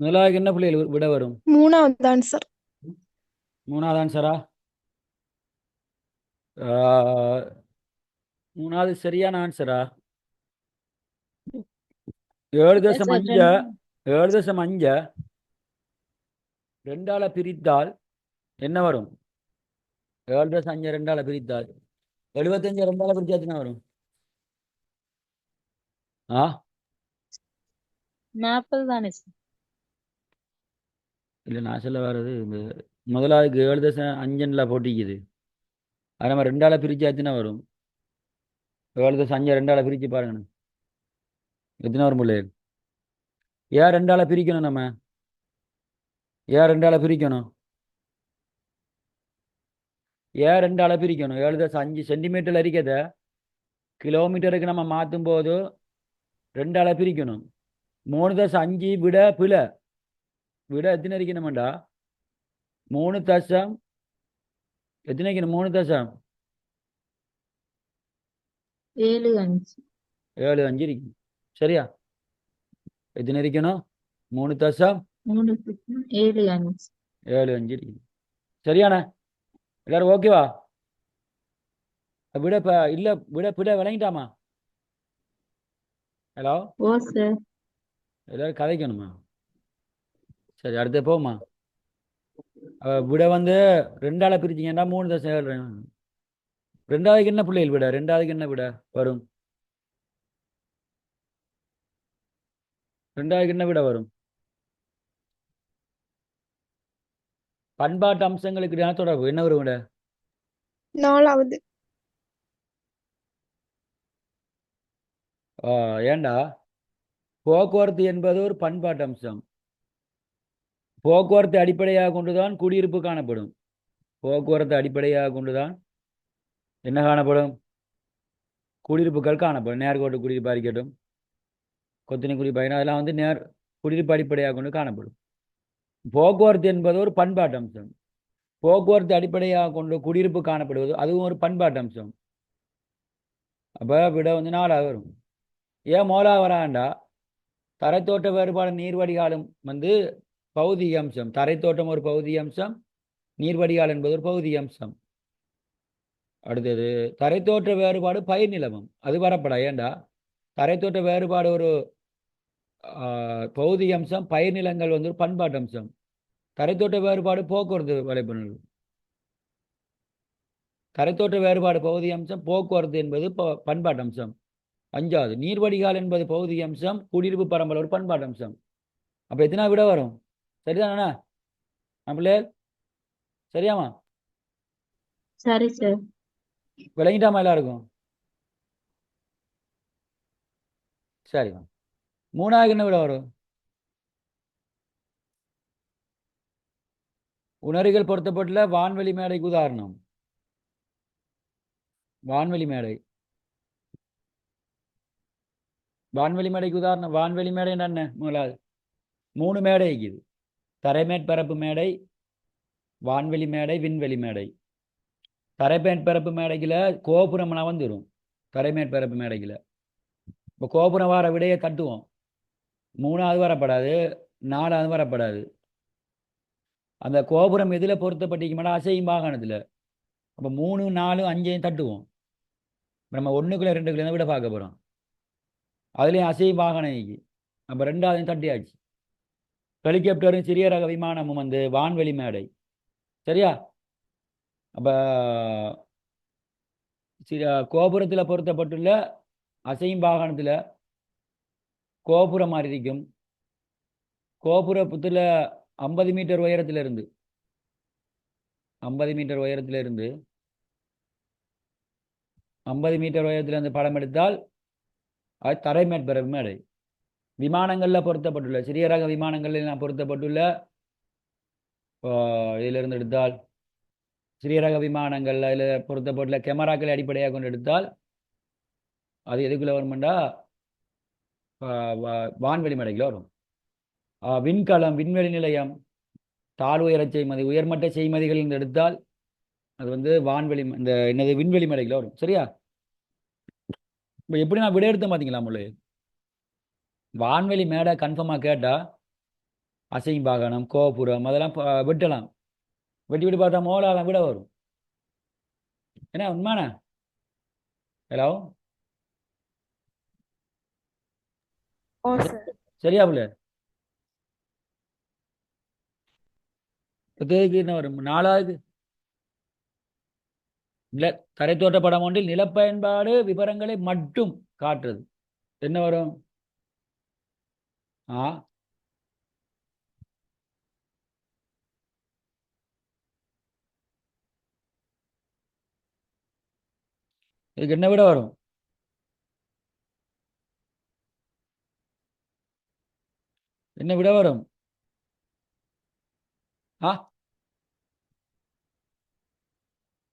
முதலாவது என்ன பிள்ளைகள் விட வரும்? மூணாவது ஆன்சர் மூணாவது ஆன்சரா மூணாவது சரியான ஆன்சரா ஏழு தசம் அஞ்ச ஏழு தசம் அஞ்ச. ரெண்டால பிரித்தால் என்ன வரும்? ஏழு தசம் அஞ்ச ரெண்டால பிரித்தால். எழுபத்தஞ்சு ரெண்டால பிரிச்சாச்சுன்னா வரும்? ஆ? நாற்பது தானே சார் இல்லை நான் சொல்ல வர்றது இந்த முதலாவதுக்கு ஏழு தசம் அஞ்சனில் போட்டிக்குது. அது நம்ம பிரித்து பிரிச்சாச்சுன்னா வரும்? ஏழு தசம் அஞ்சு ரெண்டால பிரித்து பாருங்க எத்தனை வரும் பிள்ளைகள்? ஏன் ரெண்டால பிரிக்கணும் நம்ம? ஏன் ரெண்டால பிரிக்கணும்? ஏன் ரெண்டால பிரிக்கணும்? ஏழு தசம் அஞ்சு சென்டிமீட்டர் அரிக்கத கிலோமீட்டருக்கு நம்ம மாற்றும் போது ரெண்டால பிரிக்கணும். மூணு தசம் அஞ்சு விட பிழை. விட மூணு தசம் ஏழு அஞ்சு ஏழு அஞ்சு இருக்கணும் சரியா எத்தனை இருக்கணும் மூணு தசம் மூணு சுத்தம் ஏழு அஞ்சு ஏழு அஞ்சு இருக்கணும் சரியாண்ணே எல்லாரும் ஓகேவா விட இல்லை விட பிட விளங்கிட்டாமா ஹலோ எல்லாரும் கதைக்கணுமா சரி அடுத்து போமா விட வந்து ரெண்டால பிரிச்சிங்கன்னா மூணு ஏழு ரெண்டாவதுக்கு என்ன பிள்ளைகள் விட? ரெண்டாவதுக்கு என்ன விட? வரும். ரெண்டாவதுக்கு என்ன விட வரும்? பண்பாட்டு அம்சங்களுக்கு தொடர்பு என்ன வரும் விட? நாலாவது. ஏண்டா? போக்குவரத்து என்பது ஒரு பண்பாட்டு அம்சம். போக்குவரத்து அடிப்படையாக கொண்டுதான் குடியிருப்பு காணப்படும். போக்குவரத்து அடிப்படையாக கொண்டுதான் என்ன காணப்படும்? குடியிருப்புகள் காணப்படும். நேர்கோட்டு குடியிருப்பாக இருக்கட்டும். கொத்தினி குடியிருப்பாக அதெல்லாம் வந்து நேர் குடியிருப்பு அடிப்படையாக கொண்டு காணப்படும். போக்குவரத்து என்பது ஒரு பண்பாட்டு அம்சம். போக்குவரத்து அடிப்படையாக கொண்டு குடியிருப்பு காணப்படுவது அதுவும் ஒரு பண்பாட்டு அம்சம். அப்போ விட வந்து நாளாக வரும். ஏன் மோலா வராண்டா தரைத்தோட்ட வேறுபாடு நீர்வடிகாலம் வந்து பகுதி அம்சம். தரைத்தோட்டம் ஒரு பகுதி அம்சம் நீர்வடிகால் என்பது ஒரு பகுதி அம்சம். அடுத்தது தரைத்தோற்ற வேறுபாடு பயிர் நிலமம். அது வரப்படா ஏண்டா? தரைத்தோட்ட வேறுபாடு ஒரு பகுதி அம்சம் பயிர் நிலங்கள் வந்து ஒரு பண்பாட்டு அம்சம். தரைத்தோட்ட வேறுபாடு போக்குவரத்து வலைப்பின்னல். தரைத்தோட்ட வேறுபாடு பகுதி அம்சம் போக்குவரத்து என்பது பண்பாட்டு அம்சம். அஞ்சாவது நீர்வடிகால் என்பது பகுதி அம்சம் குடியிருப்பு பரம்பல் ஒரு பண்பாட்டு அம்சம். அப்போ எத்தனா விட வரும்? சரிதானே நம்மளே சரியாமா சரி சார். விளங்கிட்டாமா எல்லாருக்கும். சரி மூணாவது என்ன விட வரும்? உணரிகள் பொருத்தப்பட்டுள்ள வான்வெளி மேடைக்கு உதாரணம். வான்வெளி மேடை. வான்வெளி மேடைக்கு உதாரணம். வான்வெளி மேடை என்ன? முதலாவது மூணு மேடை இருக்குது. தரைமேற்பரப்பு மேடை வான்வெளி மேடை விண்வெளி மேடை. தரைமேற்பரப்பு மேடைக்குல கோபுரம்லாம் வந்துடும் தரைமேற்பரப்பு மேடைக்குல இப்போ கோபுரம் வர விடையை தட்டுவோம். மூணாவது வரப்படாது நாலாவது வரப்படாது. அந்த கோபுரம் எதில் பொருத்தப்பட்டிருக்குமாடா? அசையும் வாகனத்தில். அப்போ மூணு நாலு அஞ்சையும் தட்டுவோம். இப்போ நம்ம ஒன்றுக்குள்ளே ரெண்டுக்குள்ளே விட பார்க்க போகிறோம் அதுலேயும் அசையும் வாகனம் இன்னைக்கு. அப்போ ரெண்டாவதையும் தட்டியாச்சு. ஹெலிகாப்டரும் சிறிய ரக விமானமும் வந்து வான்வெளி மேடை. சரியா? அப்போ கோபுரத்தில் பொருத்தப்பட்டுள்ள அசையும் வாகனத்தில் கோபுரம் மாதிரி இருக்கும். கோபுரத்தில் ஐம்பது மீட்டர் உயரத்திலிருந்து ஐம்பது மீட்டர் உயரத்திலிருந்து ஐம்பது மீட்டர் உயரத்திலிருந்து படம் எடுத்தால் அது தரை மேற்பரப்பு மேடை. விமானங்களில் பொருத்தப்பட்டுள்ள சிறிய ரக விமானங்களில் நான் பொருத்தப்பட்டுள்ள இதிலிருந்து எடுத்தால் சிறிய ரக விமானங்கள்ல இதில் பொருத்தப்பட்டுள்ள கேமராக்களை அடிப்படையாக கொண்டு எடுத்தால் அது எதுக்குள்ள வருமெண்டா? வான்வெளி மேடைக்குள்ள வரும். விண்கலம் விண்வெளி நிலையம் தாழ் உயர செய்மதி உயர்மட்ட செய்மதிகள் இருந்து எடுத்தால் அது வந்து வான்வெளி இந்த என்னது விண்வெளி மேடைக்குள்ள வரும். சரியா? இப்போ எப்படி நான் விடையெடுத்தேன் பார்த்தீங்களா முள்ளு வான்வெளி மேடை கன்ஃபார்மாக கேட்டா அசிம்பாகனம் கோபுரம் அதெல்லாம் வெட்டலாம். வெட்டி விட்டு பார்த்தா மோலாலம் விட வரும். என்ன உண்மைண்ணா ஹலோ சரியா பிள்ளை? தேதிக்கு என்ன வரும்? நாலாவது? நில தரைத்தோட்ட படம் ஒன்றில் நிலப்பயன்பாடு விவரங்களை மட்டும் காட்டுறது. என்ன வரும்? ஆ? இதுக்கு என்ன விட வரும்? என்ன விட வரும்? ஆ?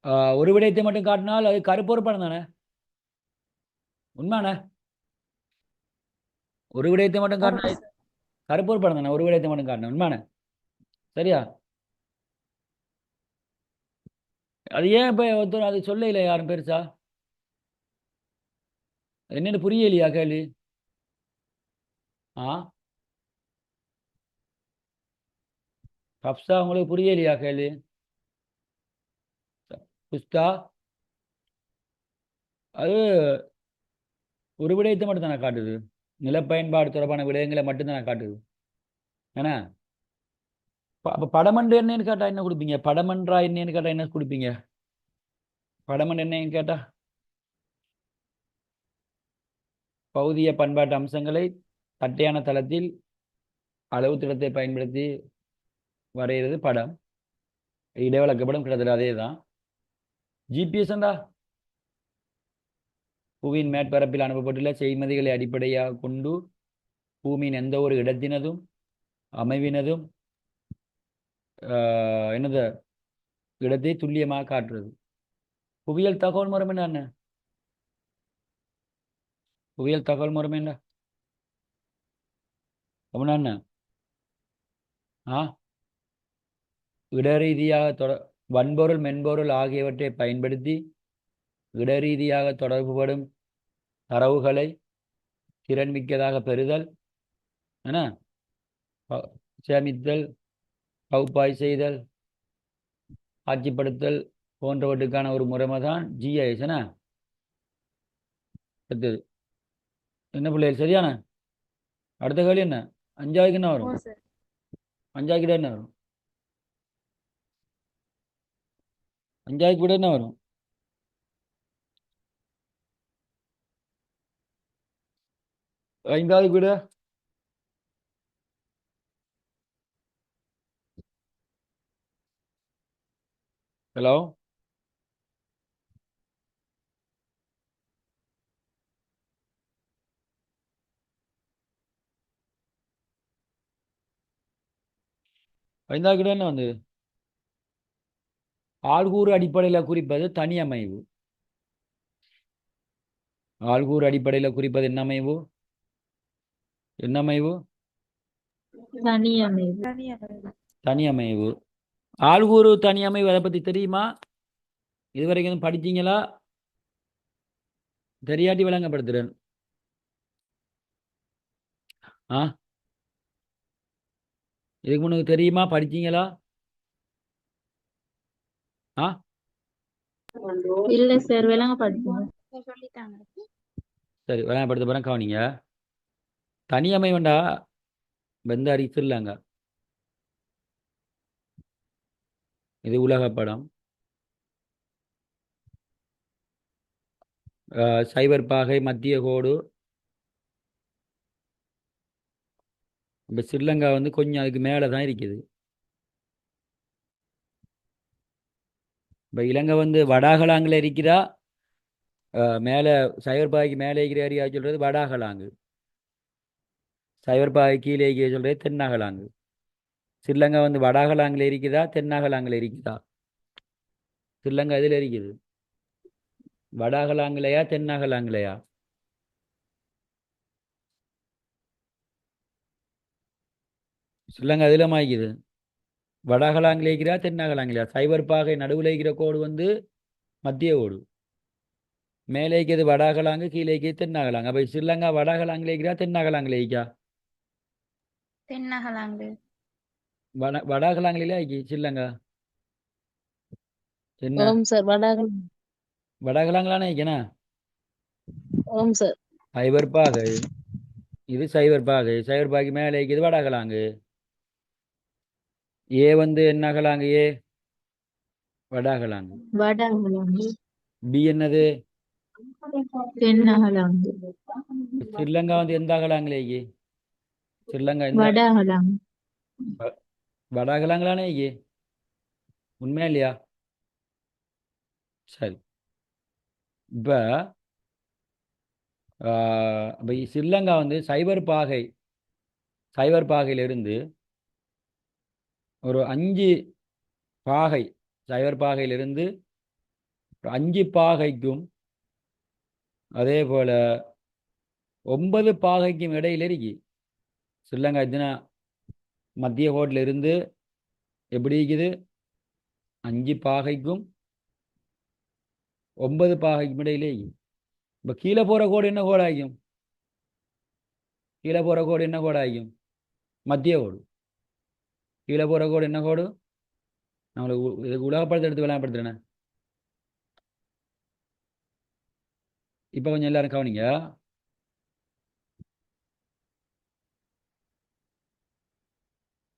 ஆ, ஒரு விடயத்தை மட்டும் காட்டினால் அது கருப்பொரு படம் தானே உண்மைண்ணே ஒரு விடயத்தை மட்டும் காட்டினா சார் கருப்பொரு படம் தானே ஒரு விடயத்தை மட்டும் காட்டினேன் உண்மைண்ணே சரியா? அது ஏன் இப்போ ஒருத்தர் அது சொல்லல யாரும் பெருசா? என்னன்னு புரியலையா கேள்வி? ஆ? கப்ஸா உங்களுக்கு புரியலையா கேள்வி? புஸ்தா அது ஒரு விடயத்தை மட்டும் தானே காட்டுது. நிலப்பயன்பாடு தொடர்பான விடயங்களை மட்டும்தான் நான் காட்டுது. ஏன்னா அப்போ படமன்று என்னன்னு கேட்டால் என்ன கொடுப்பீங்க? படமன்றா என்னன்னு கேட்டால் என்ன கொடுப்பீங்க? படமன் என்னன்னு கேட்டா? பௌதிய பண்பாட்டு அம்சங்களை தட்டையான தளத்தில் அளவு திட்டத்தை பயன்படுத்தி வரைகிறது படம். இடைவிளக்கப்படம் கிட்டத்தட்ட அதே தான் ஜிபிஎஸ்ண்டா புவியின் மேற்பரப்பில் அனுப்பப்பட்டுள்ள செய்மதிகளை அடிப்படையாக கொண்டு பூமியின் எந்த ஒரு இடத்தினதும் அமைவினதும் ஆஹ், என்னது இடத்தை துல்லியமாக காட்டுறது. புவியியல் தகவல் முறை என்ன? புவியியல் தகவல் முறை என்ன? அப்படின்னா என்ன? ஆ? இடரீதியாக தொட வன்பொருள் மென்பொருள் ஆகியவற்றை பயன்படுத்தி இடரீதியாக தொடர்புபடும் தரவுகளை திறன்மிக்கதாக பெறுதல் என்ன? சேமித்தல் பகுப்பாய் செய்தல் ஆட்சிப்படுத்தல் போன்றவற்றுக்கான ஒரு முறைமை தான் ஜிஐஎஸ் என்ன? அடுத்தது. என்ன பிள்ளைகள் சரியான? அடுத்த கேள்வி என்ன? அஞ்சாவதுக்கு என்ன வரும்? அஞ்சாவது என்ன வரும்? அஞ்சாவது விட என்ன வரும்? ஐந்தாவது வீடு. ஹலோ ஐந்தாவது கூட என்ன வந்து ஆள்கூறு அடிப்படையில் குறிப்பது தனி அமைவு. ஆள்கூறு அடிப்படையில் குறிப்பது என்ன அமைவு? என்ன அமைவு தனி அமைவு தனியாக தனி அமைவு ஆள்கூறு தனி அமைவு அதை பற்றி தெரியுமா? இதுவரைக்கும் படிச்சீங்களா? தெரியாட்டி விளங்கப்படுத்துறேன். ஆ? இதுக்கு முன்னுக்கு தெரியுமா? படிச்சீங்களா? ஆ? இல்ல சார் விளங்கப்படுத்துங்க சொல்லிட்டாங்க. சரி விளங்கப்படுத்த போகிறேன் கவனிங்க. தனி அமைவுண்டா வெந்த அறிவிச்சிடலாங்க இது உலக படம். சைபர் பாகை மத்திய கோடு. இப்போ ஸ்ரீலங்கா வந்து கொஞ்சம் அதுக்கு மேலே தான் இருக்குது. இப்போ இலங்கை வந்து வடாகலாங்கில் இருக்கிறா. மேலே சைபர் பாகைக்கு மேலே இருக்கிற ஏரியா சொல்கிறது வடாகலாங்கு. சைபர் பாகை கீழே இருக்கிற சொல்கிறது தென்னாகலாங்கு. ஸ்ரீலங்கா வந்து வடாகலாங்கில் இருக்குதா தென்னாகலாங்கில் இருக்குதா ஸ்ரீலங்கா இதில் இருக்குது? வடாகலாங்கிலையா தென்னாகலாங்கிலையா? ஸ்ரீலங்கா இதில் மாய்க்குது வடாகலாங்கில் இருக்கிறா தென்னாகலாங்கிலையா? சைபர் பாகை நடுவில் இருக்கிற கோடு வந்து மத்திய கோடு. மேலே இருக்கிறது வடாகலாங்கு கீழே இருக்கிறது தென்னாகலாங்க. அப்போ ஸ்ரீலங்கா வடாகலாங்கில் இருக்கிறா தென்னாகலாங்கில் இருக்கா தென்னகலாங்கு. வட வடாகலாங்களிலே சில்லங்கா. என்ன? ஓம் சார் வடாகம் வடாகலாங்களானே ஐக்கனா ஓம் சார். சைபர் பாகை. இது சைபர் பாகை. சைபர் பாகை மேலே இது வடாகலாங்கு. ஏ வந்து என்ன அகலாங்கு ஏ? வடாகலாங்கு. வடாகலாங்கு. பி என்னது? தென்னகலாங்கு. ஸ்ரீலங்கா வந்து எந்த அகலாங்களே ஸ்ரீலங்கா வடாகலாங்கு வடாகலாங்களானே ஐயே உண்மையா இல்லையா சரி இப்போ இப்போ ஸ்ரீலங்கா வந்து சைபர் பாகை சைபர் பாகையிலிருந்து ஒரு அஞ்சு பாகை சைபர் பாகையிலிருந்து அஞ்சு பாகைக்கும் அதே போல ஒன்பது பாகைக்கும் இடையில இருக்கு ஸ்ரீலங்கா இதுனா மத்திய கோட்டில் இருந்து எப்படி இருக்குது? அஞ்சு பாகைக்கும் ஒன்பது பாகைக்கும் இடையிலே இப்போ கீழே போகிற கோடு என்ன கோடு ஆகியும் கீழே போகிற கோடு என்ன கோடு ஆகியும் மத்திய கோடு. கீழே போகிற கோடு என்ன கோடு? நம்மளுக்கு இதுக்கு உலகப்படத்தை எடுத்து விளையாடுறேன் இப்போ கொஞ்சம் எல்லாரும் கவனிங்க.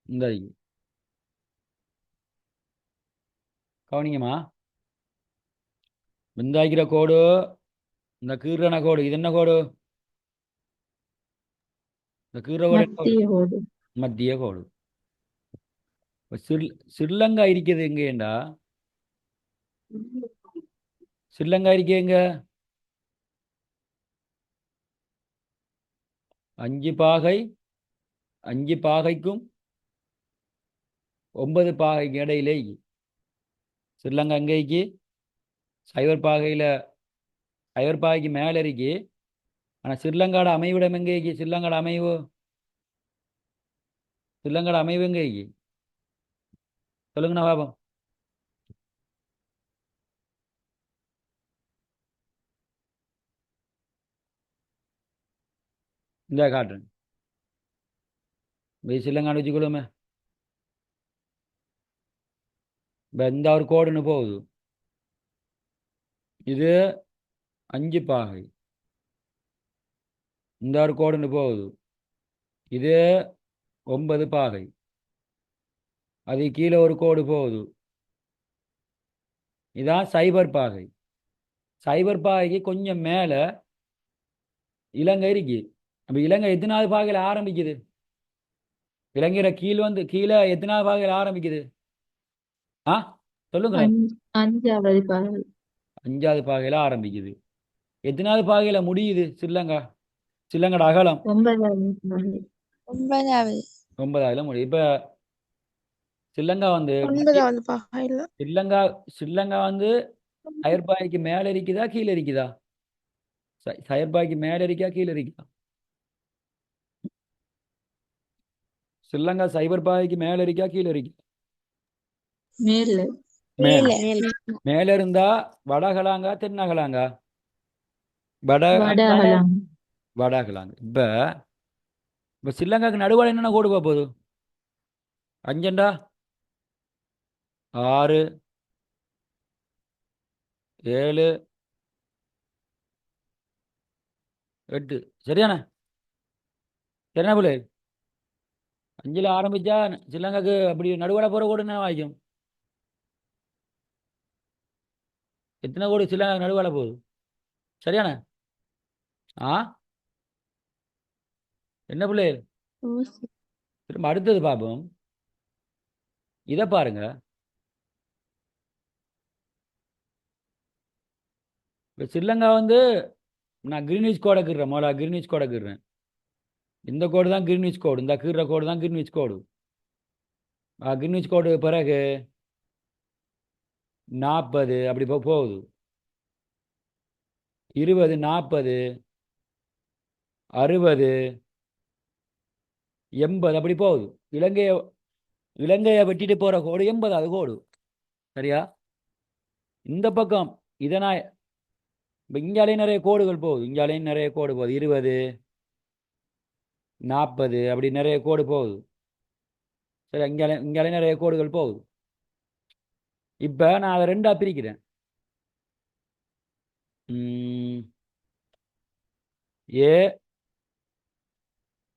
இந்த இருக்கு. கவனிங்கம்மா. விந்தாய்க்கிற கோடு இந்த கீறன கோடு இது என்ன கோடு? இந்த கீற கோடு என்ன கோடு? மத்திய கோடு. ஸ்ரீலங்கா இருக்குது எங்கேண்டா ஸ்ரீலங்கா இருக்கே எங்க? அஞ்சு பாகை அஞ்சு பாகைக்கும் ஒன்பது பாகைக்கு இடையிலே ஸ்ரீலங்கா அங்கேக்கு சைவர் பாகையில் சைவர் பாகைக்கு மேலே இருக்கு ஆனால் ஸ்ரீலங்காட அமைவிடம் எங்கேக்கு? ஸ்ரீலங்காட அமைவு? ஸ்ரீலங்காட அமைவு எங்கேக்கு? சொல்லுங்கண்ணா பாபம். இந்த காட்டுறேன். போய் ஸ்ரீலங்கான்னு வச்சுக்கொள்ளுமே இப்போ இந்த ஒரு கோடுன்னு போகுது. இது அஞ்சு பாகை. இந்த ஒரு கோடுன்னு போகுது. இது ஒன்பது பாகை. அது கீழே ஒரு கோடு போகுது. இதான் சைபர் பாகை. சைபர் பாகைக்கு கொஞ்சம் மேலே இலங்கை இருக்கு. அப்போ இலங்கை எத்தனாவது பாகையில் ஆரம்பிக்குது? இலங்கையில் கீழ் வந்து கீழே எத்தனாவது பாகையில் ஆரம்பிக்குது? ஆ சொல்லுங்களேன் அஞ்சு- அஞ்சாவது பாகை அஞ்சாவது பாகையில் ஆரம்பிக்குது. எத்தனாவது பாகையில் முடியுது? ஸ்ரீலங்கா ஸ்ரீலங்கோட அகலம். ஒன்பதாவது ஒன்பதாவதுல முடியும் இப்போ ஸ்ரீலங்கா வந்து ஒன்பதாவது பாகையில. ஸ்ரீலங்கா ஸ்ரீலங்கா வந்து சயர்பாய்க்கு மேலே இருக்குதா கீழே இருக்குதா? ச- சயர்பாய்க்கு மேலே இருக்கா கீழே இருக்கா? ஸ்ரீலங்கா சைபர் பாய்க்கு மேலே இருக்கா கீழே இருக்கா? மேல. மேல. மேல. இருந்தா வடகலாங்கா தென்னகலாங்கா? வட வடாகலாங்கு இப்ப இப்ப ஸ்ரீலங்காக்கு நடுவால என்னென்ன கோடு போக போகுது? அஞ்சண்டா? ஆறு? ஏழு? எட்டு. சரியான சரியான பிள்ளை? அஞ்சுல ஆரம்பிச்சா ஸ்ரீலங்காக்கு அப்படி நடுவால போற கோடு என்ன வாய்க்கும் எத்தனை கோடி ஸ்ரீலங்கா நடுவால போகுது? சரியான ஆ? என்ன பிள்ளை? திரும்ப அடுத்தது பார்ப்போம். இதை பாருங்க. இப்போ ஸ்ரீலங்கா வந்து நான் கிரீனிஷ் கோடை கீறேன் மோலா கிரீனிஷ் கோடை கீறேன் இந்த கோடு தான் கிரீனிஷ் கோடு இந்த கீற கோடு தான் கிரீனிஷ் கோடு ஆ, கிரீனிஷ் கோடு பிறகு நாற்பது அப்படி போ போகுது. இருபது நாற்பது அறுபது எண்பது அப்படி போகுது. இலங்கையை இலங்கையை வெட்டிட்டு போகிற கோடு எண்பதாவது கோடு. சரியா? இந்த பக்கம் இதனா இப்போ இங்காலேயும் நிறைய கோடுகள் போகுது. இங்காலேயும் நிறைய கோடு போகுது. இருபது நாற்பது அப்படி நிறைய கோடு போகுது. சரி இங்காலே இங்கே நிறைய கோடுகள் போகுது. இப்போ நான் அதை ரெண்டா பிரிக்கிறேன். ஏ.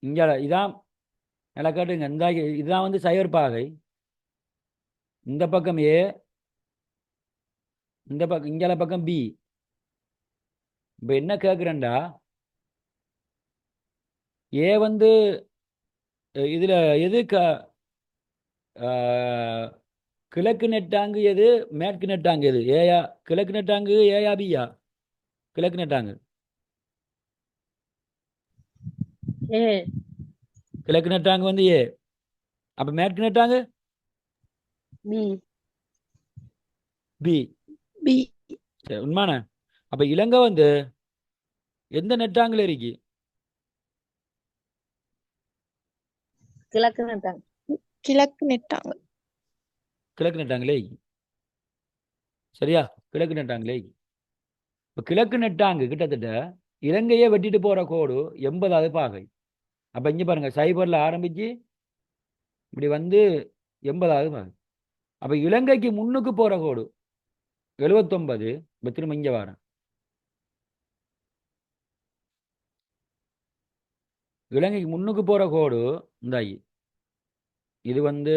இங்கே இதான் நல்லா கேட்டுங்க. இந்த இதுதான் வந்து சைவர் பாகை. இந்த பக்கம் ஏ. இந்த பக்கம் இங்கே பக்கம் பி. இப்போ என்ன கேட்குறேன்டா ஏ வந்து இதில் எது க கிழக்கு நெட்டாங்கு எது மேற்கு நெட்டாங்கு எது ஏயா கிழக்கு நெட்டாங்கு ஏயா பியா? கிழக்கு நெட்டாங்கு. ஏ. கிழக்கு நெட்டாங்கு வந்து ஏ. அப்ப மேற்கு நெட்டாங்கு? பி. பி. சரி உண்மையான அப்ப இலங்கை வந்து எந்த நெட்டாங்குல இருக்கு? கிழக்கு நட்டாங்க. கிழக்கு நெட்டாங்க. கிழக்கு நட்டாங்களே சரியா? கிழக்கு நட்டாங்களே இப்போ கிழக்கு நட்டாங்க கிட்டத்தட்ட இலங்கையை வெட்டிட்டு போற கோடு எண்பதாவது பாகை. அப்ப இங்க பாருங்க சைபர்ல ஆரம்பிச்சு இப்படி வந்து எண்பதாவது பாகை. அப்ப இலங்கைக்கு முன்னுக்கு போற கோடு எழுவத்தொன்பது. இப்போ திரும்ப இங்க வரேன். இலங்கைக்கு முன்னுக்கு போற கோடு இந்தாயி. இது வந்து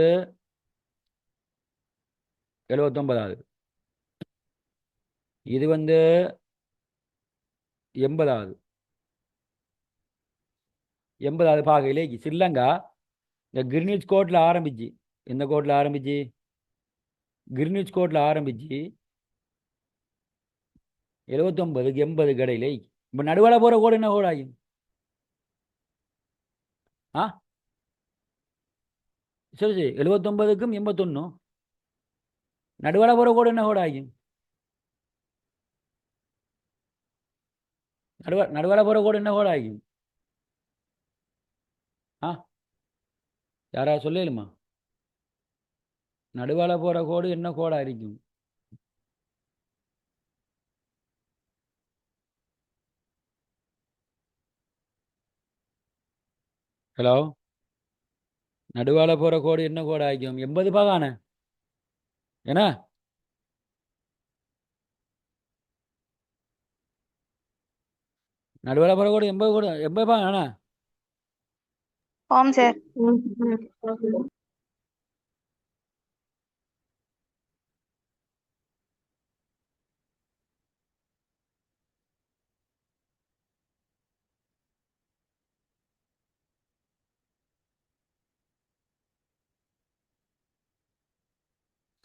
எழுவத்தொன்பதாவது. இது வந்து எண்பதாவது. எண்பதாவது பாகையிலே ஸ்ரீலங்கா இந்த கிரினிச் கோட்டில் ஆரம்பிச்சு. எந்த கோட்டில் ஆரம்பிச்சு? கிரினிச் கோட்டில் ஆரம்பிச்சு எழுவத்தொன்பதுக்கு எண்பது கடையிலே இப்போ நடுவில் போகிற கோடு என்ன கோடு ஆகும் ஆ? சரி சரி. எழுவத்தொன்பதுக்கும் எண்பத்தொன்னும். நடுவில் போகிற கோடு என்ன கோடு ஆகும் நடுவ நடுவில் போகிற கூட என்ன கோடு ஆகும் ஆ? யாரா சொல்லலுமா நடுவால போகிற கோடு என்ன கோடா இருக்கும்? ஹலோ? நடுவால போகிற கோடு என்ன கோடா ஆகும்? எண்பது பாகான என்ன நடுவால போற கோடு எண்பது கோடு எண்பது பாகானா ஆம் சார்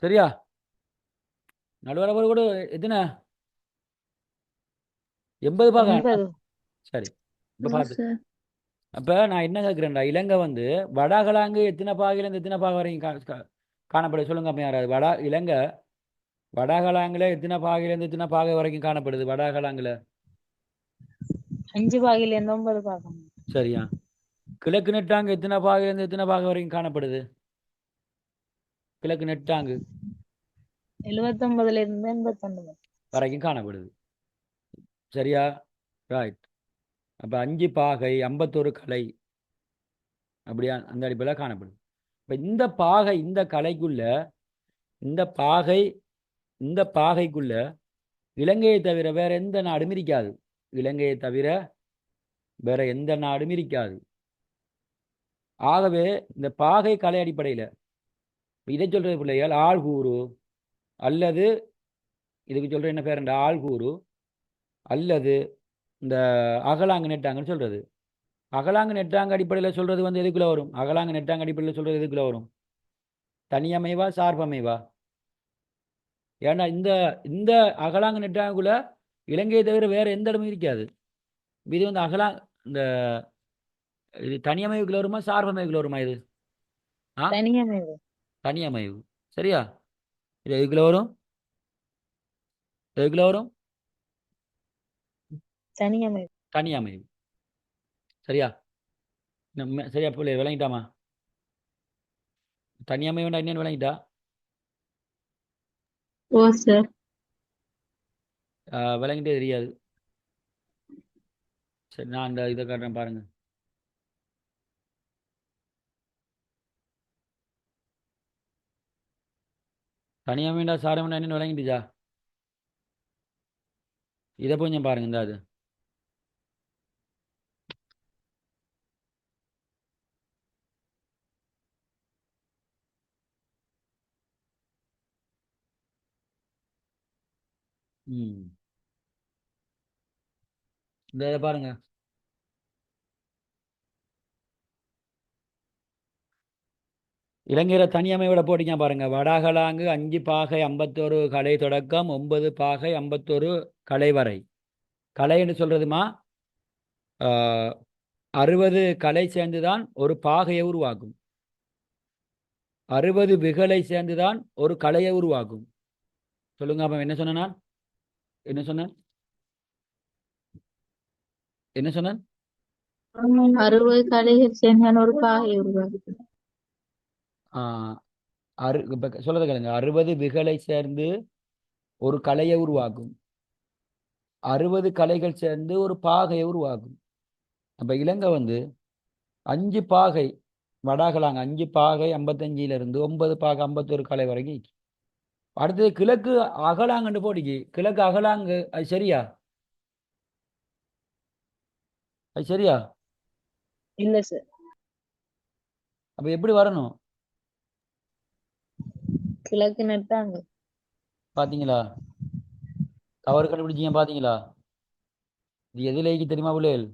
சரியா? நடுவால போற கோடு எத்தனை? எண்பது எண்பது. சரி. அப்போ நான் என்ன கேட்குறேன்டா இலங்கை வந்து வடகலாங்கு எத்தனை பாகையிலேருந்து எத்தனை பாகை வரைக்கும் காணப்படுது? சொல்லுங்க அப்போ யாராவது. வட இலங்கை வடகலாங்குல எத்தனை பாகையிலேருந்து எத்தனை பாகை வரைக்கும் காணப்படுது? வடகலாங்குல அஞ்சு பாகையில இருந்து ஒன்பது பாகம். சரியா. கிழக்கு நெட்டாங்கு எத்தனை பாகையிலேருந்து எத்தனை பாகை வரைக்கும் காணப்படுது? கிழக்கு நெட்டாங்கு. எழுவத்தொன்பதுல இருந்து எண்பத்தொன்பது. வரைக்கும் காணப்படுது. சரியா? ரைட் அப்போ அஞ்சு பாகை ஐம்பத்தொரு கலை. அப்படியா? அந்த அடிப்படையில் காணப்படுது. இப்போ இந்த பாகை இந்த கலைக்குள்ள இந்த பாகை இந்த பாகைக்குள்ள இலங்கையை தவிர வேற எந்த நாடும் இருக்காது. இலங்கையை தவிர வேற எந்த நாடும் இருக்காது. ஆகவே இந்த பாகை கலை அடிப்படையில் இதை சொல்றது பிள்ளைகள் ஆழ்கூறு அல்லது இதுக்கு சொல்ற என்ன பேருண்டா ஆழ்கூறு அல்லது இந்த அகலாங்கு நெட்டாங்கன்னு சொல்றது. அகலாங்கு நெட்டாங்க அடிப்படையில் சொல்றது வந்து எதுக்குள்ள வரும்? அகலாங்கு நெட்டாங்க அடிப்படையில் சொல்றது எதுக்குள்ள வரும்? தனியமைவா சார்பமைவா? ஏன்னா இந்த இந்த அகலாங்கு நெட்டாங்குள்ள இலங்கையை தவிர வேற எந்த இடமும் இருக்காது. இது வந்து அகலா இந்த இது தனியமைவுக்குள்ள வருமா சார்பமைவுக்குள்ள வருமா இது? ஆ? தனியமைவு சரியா? இது எதுக்குள்ள வரும்? எதுக்குள்ள வரும்? தனியமைவு தனியமைவு சரியா? சரியா பிள்ளை விளங்கிட்டாமா? தனியமைவுண்டா என்னன்னு விளங்கிட்டா? ஓ சார். விளங்கிட்டே தெரியாது. சரி நான் அந்த இதை காட்டுறேன் பாருங்க. தனியாக தனியாமைண்டா சாரமெண்டா என்ன விளங்கிட்டுச்சா? இதை கொஞ்சம் பாருங்க இந்த அது ம். இந்த இதை பாருங்க. இலங்கையில விட போட்டிங்க பாருங்க. வடகலாங்கு அஞ்சு பாகை ஐம்பத்தோரு கலை தொடக்கம் ஒன்பது பாகை ஐம்பத்தோரு கலை வரை. கலைன்னு சொல்றதுமா? ஆஹ், அறுபது கலை சேர்ந்து தான் ஒரு பாகையை உருவாகும் அறுபது விகலை சேர்ந்துதான் ஒரு கலையை உருவாகும் சொல்லுங்க அப்ப என்ன சொன்னேன் என்ன சொன்னேன்? என்ன சொன்னேன்? அறுபது கலைகள் சேர்ந்தான ஒரு பாகை உருவாகும் அறு இப்ப சொல்றது கேளுங்க. அறுபது விகலை சேர்ந்து ஒரு கலையை உருவாக்கும். அறுபது கலைகள் சேர்ந்து ஒரு பாகையை உருவாக்கும். அப்ப இலங்கை வந்து அஞ்சு பாகை வடாகலாங்க அஞ்சு பாகை ஐம்பத்தஞ்சுல இருந்து ஒன்பது பாகை ஐம்பத்தொரு கலை வரைக்கும். அடுத்தது கிழக்கு அகலாங்கன்னு போட்டிக்கு. கிழக்கு அகலாங்கு அது சரியா? அது சரியா? இல்ல சார் அப்ப எப்படி வரணும்? கிழக்கு நட்டாங்க. பாத்தீங்களா? தவறு கண்டுபிடிச்சீங்க பாத்தீங்களா? இது எதிலேக்கு தெரியுமா பிள்ளைகள்?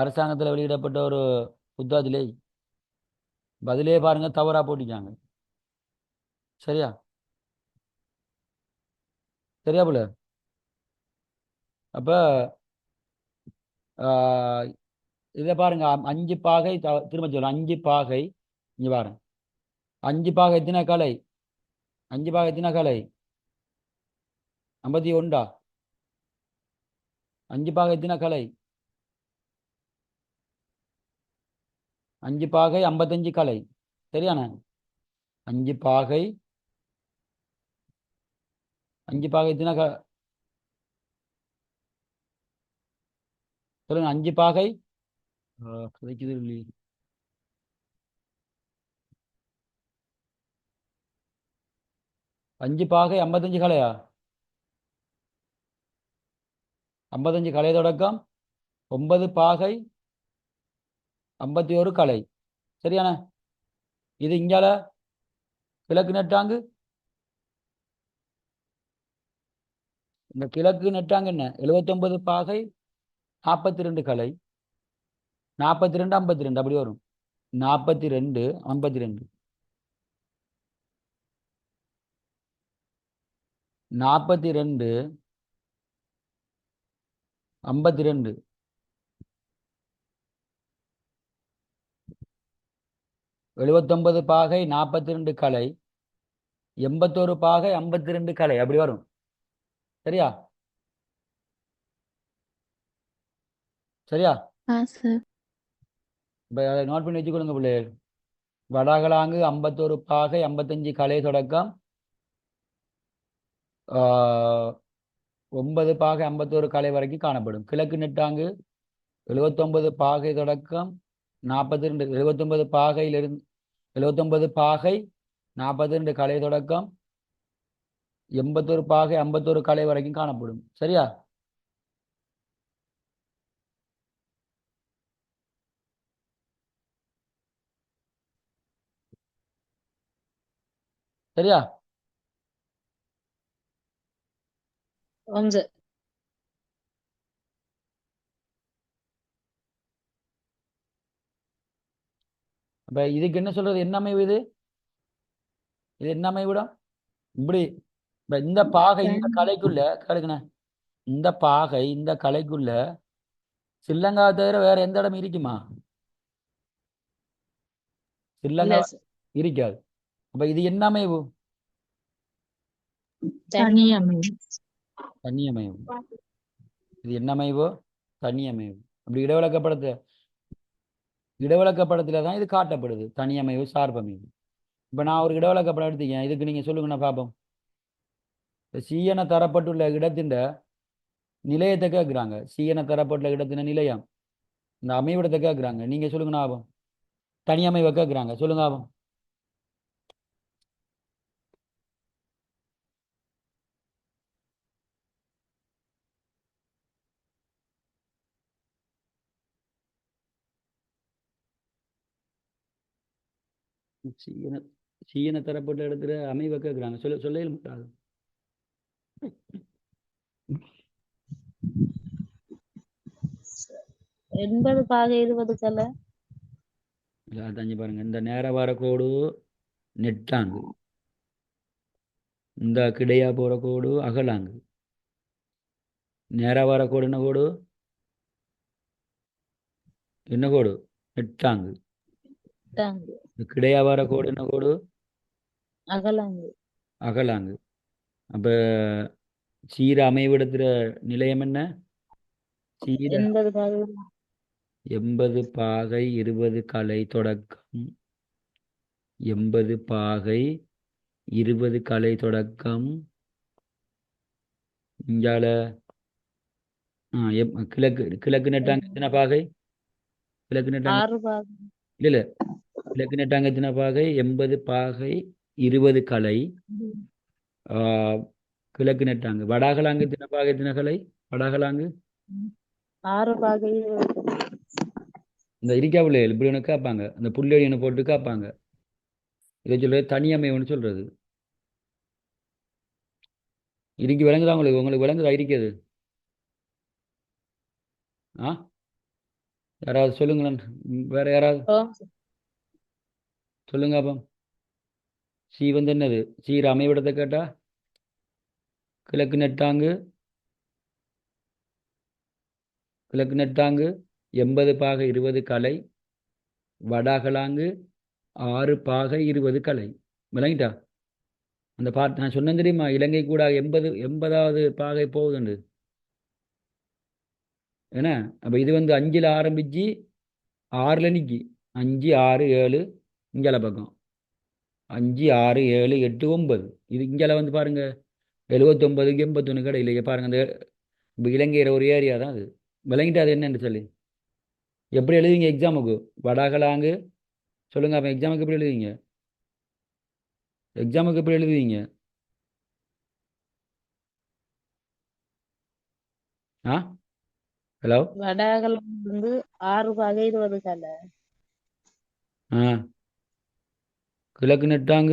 அரசாங்கத்துல வெளியிடப்பட்ட ஒரு புத்தாதிலே பதிலே பாருங்க தவறா போட்டிருக்காங்க. சரியா? சரியா புள்ள? அப்ப இதை பாருங்க அஞ்சு பாகை திரும்ப சொல்ல அஞ்சு பாகை இங்க பாருங்க. அஞ்சு பாக எத்தின கலை? அஞ்சு பாக எத்தின கலை? ஐம்பத்தி ஒண்டா அஞ்சு பாக எத்தின கலை? அஞ்சு பாகை ஐம்பத்தஞ்சு கலை. சரியான அஞ்சு பாகை அஞ்சு பாகை தின க சொல்லுங்க அஞ்சு பாகை ஆ, கிடைக்குது இல்லையே அஞ்சு பாகை ஐம்பத்தஞ்சு கலையா ஐம்பத்தஞ்சு கலை தொடக்கம் ஒன்பது பாகை ஐம்பத்தி ஒரு கலை சரியான இது இங்கால கிழக்கு நெட்டாங்கு இந்த கிழக்கு நெட்டாங்க என்ன எழுபத்தொன்பது பாகை நாற்பத்தி ரெண்டு கலை நாற்பத்தி ரெண்டு ஐம்பத்தி ரெண்டு அப்படி வரும் நாற்பத்தி ரெண்டு ஐம்பத்தி ரெண்டு நாற்பத்தி ரெண்டு ஐம்பத்தி ரெண்டு எழுபத்தொன்பது பாகை நாற்பத்தி ரெண்டு கலை. எண்பத்தோரு பாகை ஐம்பத்தி ரெண்டு கலை. அப்படி வரும். சரியா? சரியா? இப்போ அதை நோட் பண்ணி வச்சுக்கொள்ளுங்க பிள்ளைகள். வடகலாங்கு ஐம்பத்தோரு பாகை ஐம்பத்தஞ்சு கலை தொடக்கம். ஒன்பது பாகை ஐம்பத்தோரு கலை வரைக்கும் காணப்படும். கிழக்கு நெட்டாங்கு எழுபத்தொன்பது பாகை தொடக்கம் நாற்பத்தி ரெண்டு எழுபத்தொன்பது பாகையிலிருந்து எழுபத்தொன்பது பாகை நாற்பத்தி ரெண்டு கலை தொடக்கம் எண்பத்தொரு பாகை ஐம்பத்தோரு கலை வரைக்கும் காணப்படும். சரியா? சரியா? ஓம் சார் அப்ப இதுக்கு என்ன சொல்றது? என்ன அமைவு இது? இது என்ன அமைவிடம் இப்படி இப்ப இந்த பாகை இந்த கலைக்குள்ள கேளுங்கண்ணே. இந்த பாகை இந்த கலைக்குள்ள ஸ்ரீலங்கா தவிர வேற எந்த இடம் இருக்குமா? ஸ்ரீலங்கா இருக்காது. அப்ப இது என்ன அமைவு? தனி அமைவு. தனி அமைவு இது என்ன அமைவோ தனி அமைவு அப்படி இடவிலக்கப்படத்து இடவிலக்கப்படத்துல தான் இது காட்டப்படுது. தனி அமைவு சார்பமைவு. இப்ப நான் ஒரு இடவிலக்கப்படம் எடுத்துக்கேன். இதுக்கு நீங்க சொல்லுங்கண்ணா பாப்போம் சீயன தரப்பட்டுள்ள இடத்தின் நிலையத்தை கேட்குறாங்க. சீயன தரப்பட்டுள்ள இடத்தின நிலையம். இந்த அமைவிடத்தை கேட்குறாங்க. நீங்க சொல்லுங்கண்ணா ஆபம் தனி அமைவை கேட்குறாங்க. சொல்லுங்க ஆபம் சீன சீன தரப்பட்ட இடத்துல அமைவை கேட்குறாங்க சொல்ல சொல்ல மாட்டாது எண்பது பாகை இருபது கலை. தஞ்சு பாருங்க. இந்த நேர வார கோடு நெட்டாங்கு. இந்த கிடையா போற கோடு அகலாங்கு. நேர வார கோடு என்ன கோடு? என்ன கோடு? நெட்டாங்கு. டாங்கு இந்த கிடையா வார கோடு என்ன கோடு? அகலாங்கு. அகலாங்கு. அப்ப சீர அமைவிடத்துல நிலையம் என்ன? சீர எண்பது பாகை. இருபது கலை தொடக்கம். எண்பது பாகை இருபது கலை தொடக்கம். இங்கால கிழக்கு கிழக்கு நெட்டாங்க எத்தனை பாகை? கிழக்கு நெட்டாங்க இல்ல இல்ல. கிழக்கு நெட்டாங்க எத்தனை பாகை எண்பது பாகை இருபது கலை. கிழக்கு நெட்டாங்க வடாகலாங்கு எத்தனை பாகை எத்தனை கலை? வடாகலாங்கு? ஆறு பாகை. இந்த இரிக்கா பிள்ளைகள் இப்படி ஒன்று கேட்பாங்க. அந்த புள்ளடி ஒன்று போட்டு கேட்பாங்க. இதை சொல்றது தனியமை ஒன்று சொல்றது. இருக்கு விளங்குதா உங்களுக்கு? உங்களுக்கு விளங்குதா? இருக்கிறது ஆ? யாராவது சொல்லுங்களேன். வேற யாராவது? சொல்லுங்க அப்போ சி வந்து என்னது? சீர் அமைவிடத்தை கேட்டா? கிழக்கு நெட்டாங்கு. கிழக்கு நெட்டாங்கு எண்பது பாகை இருபது கலை. வடாகலாங்கு ஆறு பாகை இருபது கலை. விளங்கிட்டா? அந்த பாட்டு நான் சொன்னேன் தெரியுமா? இலங்கை கூட எண்பது எண்பதாவது பாகை போகுதுண்டு. என்ன? அப்போ இது வந்து அஞ்சில் ஆரம்பிச்சு ஆறில் நிக்கி. அஞ்சு ஆறு ஏழு இங்கால பக்கம் அஞ்சு ஆறு ஏழு எட்டு ஒன்பது. இது இங்கால வந்து பாருங்க. எழுபத்தொம்பதுக்கு எண்பத்தொன்று கடையில் இங்க பாருங்க அந்த இப்போ இலங்கையிற ஒரு ஏரியா தான் அது. விளங்கிட்டு அது என்னன்னு சொல்லி. எப்படி எழுதுவீங்க எக்ஸாமுக்கு வடாகலாங்கு. சொல்லுங்க அப்போ எக்ஸாமுக்கு எப்படி எழுதுவீங்க? எக்ஸாமுக்கு எப்படி எழுதுவீங்க? ஆ? ஹலோ வடஅகலம் வந்து ஆறு பாகை இருபது கலை ஆ. கிழக்கு நட்டாங்க